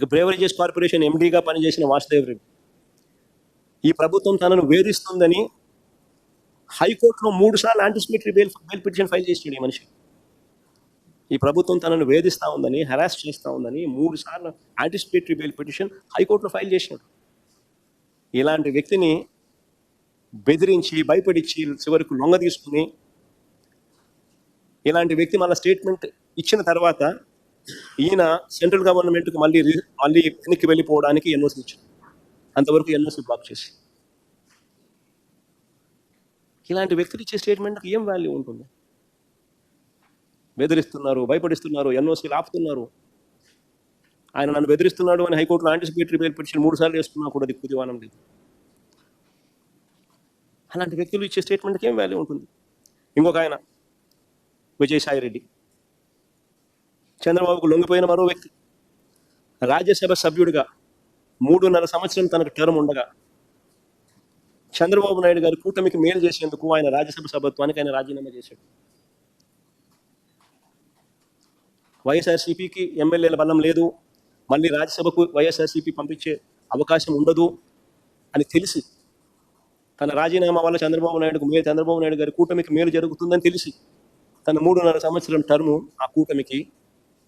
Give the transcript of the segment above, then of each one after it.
ఇక beverages corporation ఎండీగా పనిచేసిన వాసుదేవ్ రెడ్డి. ఈ ప్రభుత్వం తనను వేధిస్తుందని హైకోర్టులో మూడు సార్లు anticipatory bail bail petition file చేసాడు ఈ మనిషి. ఈ ప్రభుత్వం తనను వేధిస్తూ ఉందని హెరాస్ చేస్తూ ఉందని మూడు సార్లు యాంటిసిపేటరీ బెయిల్ పిటిషన్ హైకోర్టులో ఫైల్ చేసినాడు ఇలాంటి వ్యక్తిని బెదిరించి భయపడిచ్చి చివరకు లొంగ తీసుకుని ఇలాంటి వ్యక్తి మళ్ళీ స్టేట్మెంట్ ఇచ్చిన తర్వాత ఈయన సెంట్రల్ గవర్నమెంట్కి మళ్ళీ మళ్ళీ వెనక్కి వెళ్ళిపోవడానికి ఎన్ఓసి ఇచ్చింది. అంతవరకు ఎన్ఓసి బ్లాక్ చేసి. ఇలాంటి వ్యక్తులు ఇచ్చే స్టేట్మెంట్కి ఏం వాల్యూ ఉంటుంది? బెదిరిస్తున్నారు భయపడిస్తున్నారు ఎన్ఓసీలు ఆపుతున్నారు. ఆయన నన్ను బెదిరిస్తున్నాడు అని హైకోర్టులో యాంటిసిపేటరీ బెయిల్ పిటిషన్ మూడు సార్లు వేసుకున్నా కూడా దిక్కు దివానం లేదు. అలాంటి వ్యక్తులు ఇచ్చే స్టేట్మెంట్కి ఏం వాల్యూ ఉంటుంది? ఇంకొక ఆయన విజయసాయి రెడ్డి. చంద్రబాబుకు లొంగిపోయిన మరో వ్యక్తి. రాజ్యసభ సభ్యుడిగా మూడున్నర సంవత్సరం తనకు టర్మ్ ఉండగా చంద్రబాబు నాయుడు గారి కూటమికి మేలు చేసేందుకు ఆయన రాజ్యసభ సభత్వానికి ఆయన రాజీనామా చేశాడు. వైఎస్ఆర్సీపీకి ఎమ్మెల్యేల బలం లేదు. మళ్ళీ రాజ్యసభకు వైఎస్ఆర్సీపీ పంపించే అవకాశం ఉండదు అని తెలిసి తన రాజీనామా వల్ల చంద్రబాబు నాయుడుకు మేలు చంద్రబాబు నాయుడు గారి కూటమికి మేలు జరుగుతుందని తెలిసి తన మూడున్నర సంవత్సరం టర్ము ఆ కూటమికి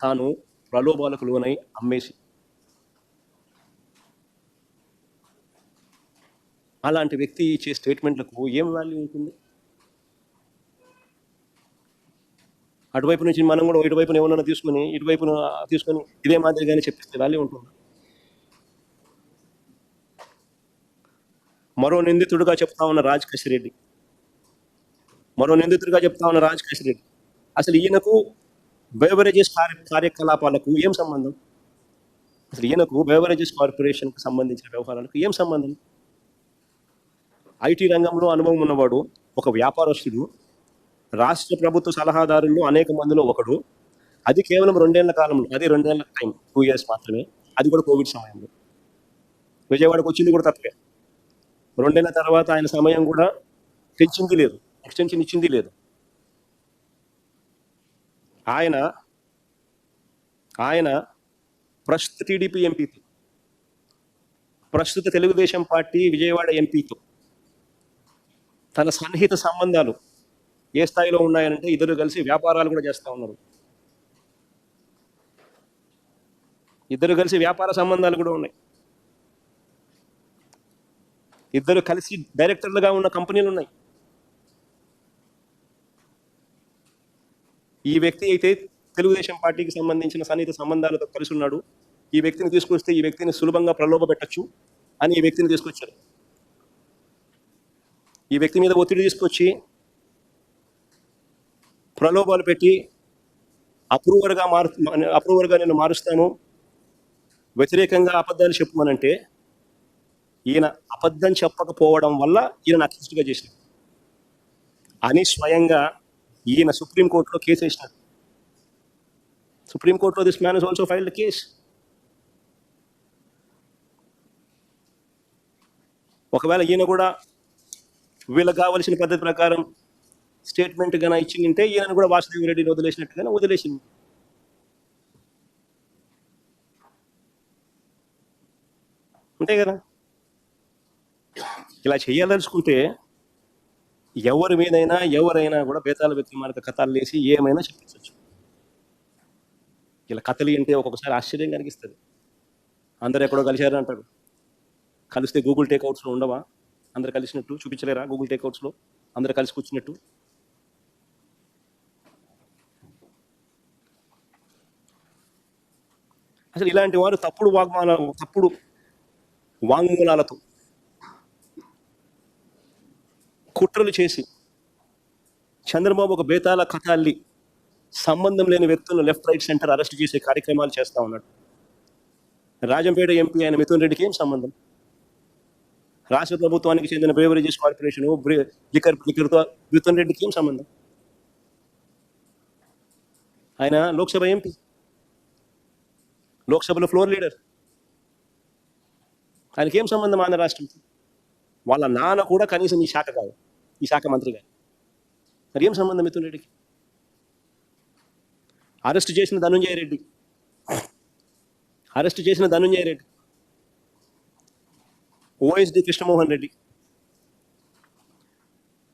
తాను ప్రలోభాలకు లోనై అమ్మేసి అలాంటి వ్యక్తి ఇచ్చే స్టేట్మెంట్లకు ఏం వాల్యూ ఉంటుంది? అటువైపు నుంచి మనం కూడా ఇటువైపున ఏమన్నా తీసుకుని ఇటువైపున తీసుకొని ఇదే మాదిరిగానే చెప్పిస్తే వాల్యూ ఉంటుంది? మరో నిందితుడుగా చెప్తా ఉన్న రాజ్ కసిరెడ్డి మరో నిందితుడిగా చెప్తా ఉన్న రాజ్ కసిరెడ్డి అసలు ఈయనకు బెవరేజెస్ కార్యకలాపాలకు ఏం సంబంధం? అసలు ఈయనకు బెవరేజెస్ కార్పొరేషన్కు సంబంధించిన వ్యవహారాలకు ఏం సంబంధం? ఐటీ రంగంలో అనుభవం ఉన్నవాడు ఒక వ్యాపారస్తుడు రాష్ట్ర ప్రభుత్వ సలహాదారుల్లో అనేక మందిలో ఒకడు. అది కేవలం రెండేళ్ళ కాలంలో అది రెండేళ్ళ టైం టూ ఇయర్స్ మాత్రమే. అది కూడా కోవిడ్ సమయంలో. విజయవాడకు వచ్చింది కూడా తప్పే. రెండేళ్ళ తర్వాత ఆయన సమయం కూడా పెంచింది లేదు ఎక్స్టెన్షన్ ఇచ్చింది లేదు. ఆయన ఆయన ప్రస్తుత టీడీపీ ఎంపీతో ప్రస్తుత తెలుగుదేశం పార్టీ విజయవాడ ఎంపీతో తన సన్నిహిత సంబంధాలు ఏ స్థాయిలో ఉన్నాయనంటే ఇద్దరు కలిసి వ్యాపారాలు కూడా చేస్తూ ఉన్నారు. ఇద్దరు కలిసి వ్యాపార సంబంధాలు కూడా ఉన్నాయి. ఇద్దరు కలిసి డైరెక్టర్లుగా ఉన్న కంపెనీలు ఉన్నాయి. ఈ వ్యక్తి అయితే తెలుగుదేశం పార్టీకి సంబంధించిన సన్నిహిత సంబంధాలతో కలిసి ఉన్నాడు. ఈ వ్యక్తిని తీసుకొస్తే ఈ వ్యక్తిని సులభంగా ప్రలోభ పెట్టచ్చు అని ఈ వ్యక్తిని తీసుకొచ్చారు. ఈ వ్యక్తి మీద ఒత్తిడి తీసుకొచ్చి ప్రలోభాలు పెట్టి అప్రూవర్గా మారు అప్రూవర్గా నేను మారుస్తాను వ్యతిరేకంగా అబద్ధాలు చెప్పమనంటే ఈయన అబద్ధం చెప్పకపోవడం వల్ల ఈయన నాకు చేసిన అని స్వయంగా ఈయన సుప్రీంకోర్టులో కేసు వేసినాడు. సుప్రీంకోర్టులో this man is also filed case. ఒకవేళ ఈయన కూడా వీళ్ళకి కావలసిన పద్ధతి ప్రకారం స్టేట్మెంట్ గాన ఇచ్చిందంటే ఈయన కూడా వాసుదేవ్ రెడ్డిని వదిలేసినట్టుగానే వదిలేసింది. అంతే కదా? ఇలా చేయాలనుకుంటే ఎవరి మీదైనా ఎవరైనా కూడా బేతాల వ్యక్తి కథలు వేసి ఏమైనా చెప్పించవచ్చు ఇలా కథలు అంటే ఒక్కొక్కసారి ఆశ్చర్యం కలిగిస్తుంది. అందరు ఎక్కడో కలిశారు అంటారు. కలిస్తే గూగుల్ టేక్అవుట్స్లో ఉండవా? అందరు కలిసినట్టు చూపించలేరా గూగుల్ టేక్అవుట్స్లో అందరు కలిసి కూర్చున్నట్టు? అసలు ఇలాంటి వారు తప్పుడు వాగ్మాన తప్పుడు వాంగ్మూలాలతో కుట్రలు చేసి చంద్రబాబు ఒక బేతాల కథ అల్లి సంబంధం లేని వ్యక్తులను లెఫ్ట్ రైట్ సెంటర్ అరెస్ట్ చేసే కార్యక్రమాలు చేస్తా ఉన్నాడు. రాజంపేట ఎంపీ అయిన మిథున్ రెడ్డికి ఏం సంబంధం? రాష్ట్ర ప్రభుత్వానికి చెందిన బ్రేవరేజెస్ కార్పొరేషన్ లిక్కర్ లిక్కర్తో మిథున్ రెడ్డికి ఏం సంబంధం? ఆయన లోక్సభ ఎంపీ లోక్సభలో ఫ్లోర్ లీడర్ ఆయనకేం సంబంధం ఆంధ్ర రాష్ట్రంతో వాళ్ళ నాన్న కూడా కనీసం ఈ శాఖ కాదు. ఈ శాఖ మంత్రి గారు. మరి ఏం సంబంధం మిథున్ రెడ్డికి? అరెస్ట్ చేసిన ధనుంజయ రెడ్డి. అరెస్ట్ చేసిన Dhanunjaya Reddy. O S D Krishnamohan Reddy.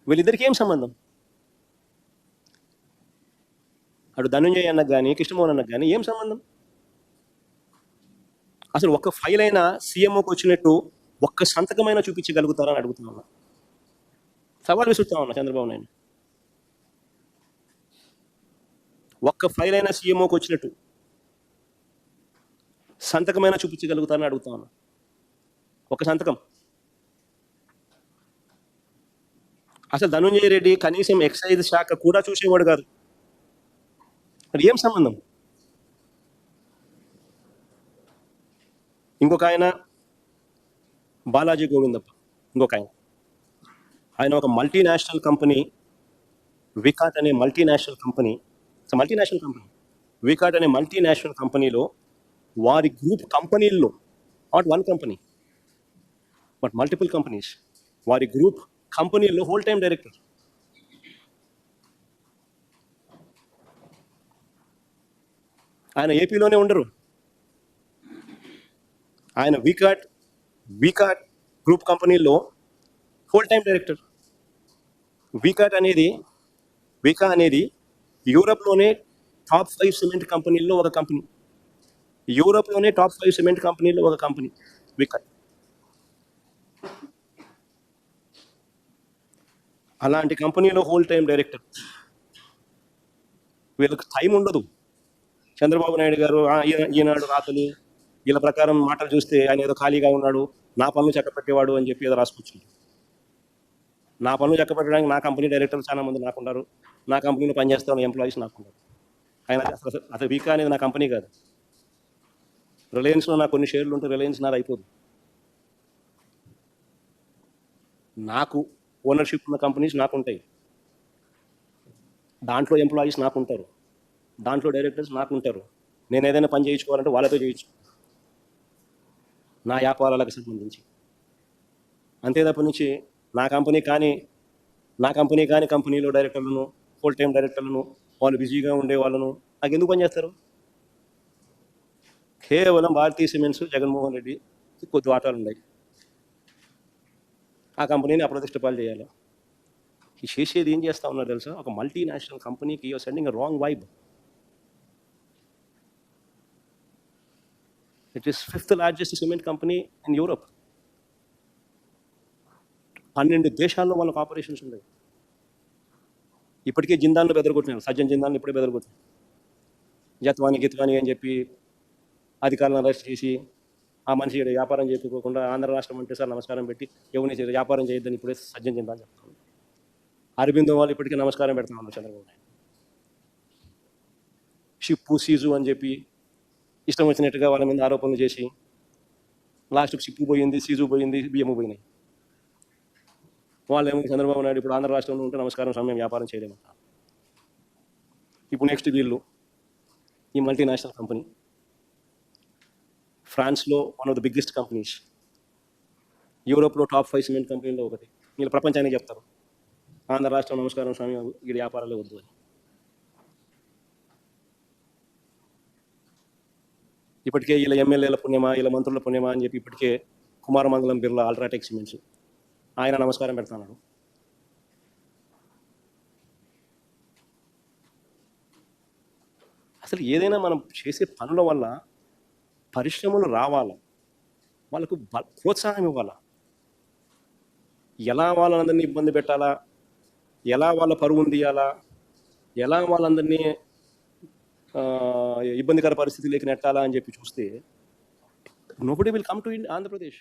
వీళ్ళిద్దరికి ఏం సంబంధం? అటు ధనుంజయ్ అన్నకు కానీ కృష్ణమోహన్ అన్నకు కానీ ఏం సంబంధం? అసలు ఒక్క ఫైల్ అయినా సీఎంఓకి వచ్చినట్టు ఒక్క సంతకమైనా చూపించగలుగుతారని అడుగుతున్నాను. సవాల్ విసురుతా ఉన్నా చంద్రబాబు నాయుడు. ఒక్క ఫైల్ అయినా సీఎంఓకి వచ్చినట్టు సంతకమైనా చూపించగలుగుతారని అడుగుతా ఉన్నా. ఒక సంతకం. అసలు ధనుంజయ రెడ్డి కనీసం ఎక్సైజ్ శాఖ కూడా చూసేవాడు కాదు. మరి ఏం సంబంధం? ఇంకొక ఆయన బాలాజీ గోవిందప్ప. ఇంకొక ఆయన. ఆయన ఒక మల్టీనేషనల్ కంపెనీ వికాట్ అనే multinational company multinational company Vicat అనే మల్టీనేషనల్ కంపెనీలో వారి గ్రూప్ కంపెనీల్లో not one company but multiple companies వారి గ్రూప్ కంపెనీల్లో హోల్ టైం డైరెక్టర్ ఆయన ఏపీలోనే ఉండరు. ఆయన వికాట్ వికాట్ గ్రూప్ కంపెనీల్లో హోల్ టైం డైరెక్టర్ వికాట్ అనేది వికా అనేది యూరప్లోనే టాప్ ఫైవ్ సిమెంట్ కంపెనీల్లో ఒక కంపెనీ యూరప్లోనే టాప్ ఫైవ్ సిమెంట్ కంపెనీల్లో ఒక కంపెనీ వికాట్ అలాంటి కంపెనీలో హోల్ టైం డైరెక్టర్ వీళ్ళకి టైం ఉండదు. చంద్రబాబు నాయుడు గారు ఈనాడు రాతలు వీళ్ళ ప్రకారం మాటలు చూస్తే ఆయన ఏదో ఖాళీగా ఉన్నాడు నా పనులు చక్కపెట్టేవాడు అని చెప్పి ఏదో రాసుకొచ్చింది. నా పనులు చక్కపెట్టడానికి నా కంపెనీ డైరెక్టర్లు చాలా మంది నాకున్నారు నా కంపెనీలో పనిచేస్తే ఉన్న ఎంప్లాయీస్ నాకున్నారు ఆయన అసలు అసలు వీకా అనేది నా కంపెనీ కాదు. రిలయన్స్లో నాకు కొన్ని షేర్లు ఉంటే రిలయన్స్ నాది అయిపోదు. నాకు ఓనర్షిప్ ఉన్న కంపెనీస్ నాకు ఉంటాయి దాంట్లో ఎంప్లాయీస్ నాకు ఉంటారు దాంట్లో డైరెక్టర్స్ నాకు ఉంటారు నేను ఏదైనా పని చేయించుకోవాలంటే వాళ్ళతో చేయొచ్చు నా వ్యాపారాలకు సంబంధించి. అంతే తప్ప నుంచి నా కంపెనీ కానీ నా కంపెనీ కానీ కంపెనీలో డైరెక్టర్లను ఫుల్ టైం డైరెక్టర్లను వాళ్ళు బిజీగా ఉండే వాళ్ళను నాకు ఎందుకు పని చేస్తారు? కేవలం భారతీయ సిమెంట్స్ జగన్మోహన్ రెడ్డి కొద్ది వాటాలు ఉన్నాయి ఆ కంపెనీని అప్రతిష్టపాలు చేయాలి. ఈ చేసేది ఏం చేస్తా ఉన్నారు తెలుసా? ఒక మల్టీనేషనల్ కంపెనీకి you're sending wrong vibe it is fifth largest cement company in Europe పన్నెండు దేశాల్లో వాళ్ళకి ఆపరేషన్స్ ఉన్నాయి. ఇప్పటికే జిందాన్లు బెదరగొట్టినారు. సజ్జన్ జిందాన్లు ఇప్పుడే బెదరగొట్టినారు. జత్వాని గిత్వాని అని చెప్పి అధికారులను అరెస్ట్ చేసి ఆ మనిషి వ్యాపారం చేసుకోకుండా ఆంధ్ర రాష్ట్రం అంటే సార్ నమస్కారం పెట్టి ఎవరిని వ్యాపారం చేయొద్దని ఇప్పుడే సజ్జన్ జిందాన్ చెప్తాను అరబిందో వాళ్ళు ఇప్పటికే నమస్కారం పెడతా చంద్రబాబు నాయుడు. షిప్పు సీజు అని చెప్పి ఇష్టం వచ్చినట్టుగా వాళ్ళ మీద ఆరోపణలు చేసి లాస్ట్ షిప్పు పోయింది సీజు పోయింది బియ్యము పోయినాయి. వాళ్ళు ఏమో చంద్రబాబు నాయుడు ఇప్పుడు ఆంధ్ర రాష్ట్రంలో ఉంటే నమస్కారం సమయం వ్యాపారం చేయలేమంట. ఇప్పుడు నెక్స్ట్ వీళ్ళు ఈ మల్టీనేషనల్ కంపెనీ ఫ్రాన్స్లో one of the biggest companies యూరోప్లో టాప్ ఫైవ్ సిమెంట్ కంపెనీలో ఒకటి. వీళ్ళు ప్రపంచానికి చెప్తారు. ఆంధ్ర రాష్ట్రం నమస్కారం స్వామి ఈ వ్యాపారాలు వద్దు అని. ఇప్పటికే వీళ్ళ ఎమ్మెల్యేల పుణ్యమా వీళ్ళ మంత్రుల పుణ్యమా అని చెప్పి ఇప్పటికే కుమారమంగళం బిర్లా అల్ట్రాటెక్ సిమెంట్స్. ఆయన నమస్కారం పెడుతున్నాడు అసలు ఏదైనా మనం చేసే పనుల వల్ల పరిశ్రమలు రావాలి? వాళ్ళకు బ- ప్రోత్సాహం ఇవ్వాలా? ఎలా వాళ్ళందరినీ ఇబ్బంది పెట్టాలా? ఎలా వాళ్ళ పరువును తీయాలా ఎలా వాళ్ళందరినీ ఇబ్బందికర ఇబ్బందికర లేక నెట్టాలా అని చెప్పి చూస్తే nobody will come to Andhra Pradesh